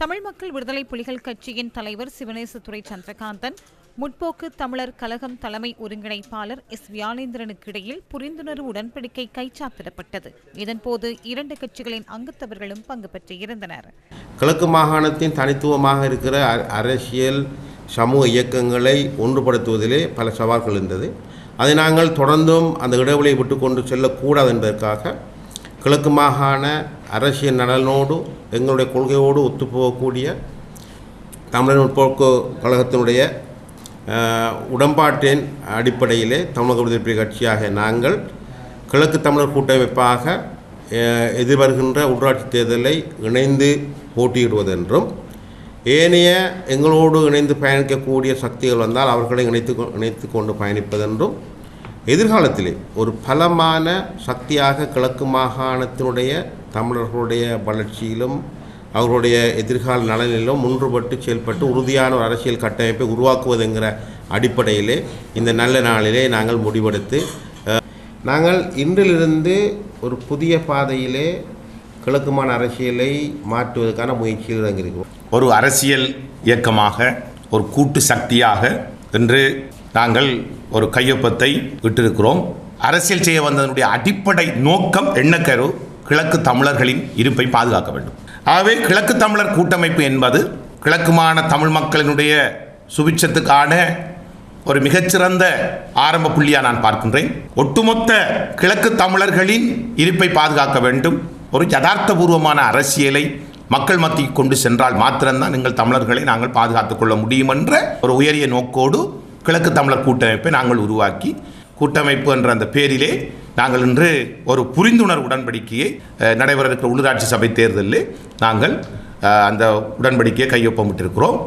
தமிழ் மக்கள் விடுதலை புலிகள் கட்சியின் தலைவர் சிவனேசத்துறை சந்திரகாந்தன் முற்போக்கு தமிழர் கழகம் தலைமை ஒருங்கிணைப்பாளர் எஸ் வியாழேந்திரனுக்கு இடையில் புரிந்துணர்வு உடன்படிக்கை கைச்சாத்திடப்பட்டது. இதன்போது இரண்டு கட்சிகளின் அங்கத்தவர்களும் பங்கு பெற்றிருந்தனர் கிழக்கு மாகாணத்தின் தனித்துவமாக இருக்கிற அரசியல் சமூக இயக்கங்களை ஒன்றுபடுத்துவதிலே பல சவால்கள் இருந்தது. அதை நாங்கள் தொடர்ந்தும் அந்த இடைவெளியை விட்டு கொண்டு செல்லக்கூடாது என்பதற்காக கிழக்கு மாகாண அரசியல் நலனோடு எங்களுடைய கொள்கையோடு ஒத்துப்போகக்கூடிய தமிழர் முற்போக்கு கழகத்தினுடைய உடன்பாட்டின் அடிப்படையிலே தமிழக விடுதலை கட்சியாக நாங்கள் கிழக்கு தமிழர் கூட்டமைப்பாக எதிர்வருகின்ற உள்ளாட்சி தேர்தலை இணைந்து போட்டியிடுவதென்றும் ஏனைய எங்களோடு இணைந்து பயணிக்கக்கூடிய சக்திகள் வந்தால் அவர்களை இணைத்து கொ- இணைத்து கொண்டு பயணிப்பதென்றும் எதிர்காலத்திலே ஒரு பலமான சக்தியாக கிழக்கு மாகாணத்தினுடைய தமிழர்களுடைய வளர்ச்சியிலும் அவர்களுடைய எதிர்கால நலனிலும் முன்றுபட்டு செயல்பட்டு உறுதியான ஒரு அரசியல் கட்டமைப்பை உருவாக்குவதுங்கிற அடிப்படையிலே இந்த நல்ல நாளிலே நாங்கள் முடிவெடுத்து நாங்கள் இன்றிலிருந்து ஒரு புதிய பாதையிலே கிழக்குமான அரசியலை மாற்றுவதற்கான முயற்சியில் இறங்கியிருக்கிறோம். ஒரு அரசியல் இயக்கமாக ஒரு கூட்டு சக்தியாக இன்று நாங்கள் ஒரு கையொப்பத்தை விட்டிருக்கிறோம் அரசியல் செய்ய வந்ததனுடைய அடிப்படை நோக்கம் எண்ணக்கரு கிழக்கு தமிழர்களின் இருப்பை பாதுகாக்க வேண்டும். ஆகவே கிழக்கு தமிழர் கூட்டமைப்பு என்பது கிழக்குமான தமிழ் மக்களினுடைய சுபிட்சத்துக்கான ஒரு மிகச்சிறந்த ஆரம்ப புள்ளியாக நான் பார்க்கின்றேன். ஒட்டுமொத்த கிழக்கு தமிழர்களின் இருப்பை பாதுகாக்க வேண்டும். ஒரு யதார்த்தபூர்வமான அரசியலை மக்கள் மத்திக்கு கொண்டு சென்றால் மாத்திரம்தான் நீங்கள் தமிழர்களை நாங்கள் பாதுகாத்துக் கொள்ள முடியும் என்ற ஒரு உயரிய நோக்கோடு கிழக்கு தமிழர் கூட்டமைப்பை நாங்கள் உருவாக்கி கூட்டமைப்பு என்ற அந்த பேரிலே நாங்கள் இன்று ஒரு புரிந்துணர்வு உடன்படிக்கையை நடைபெற இருக்கிற உள்ளூராட்சி சபை தேர்தலில் நாங்கள் அந்த உடன்படிக்கையை கையொப்பமிட்டிருக்கிறோம்.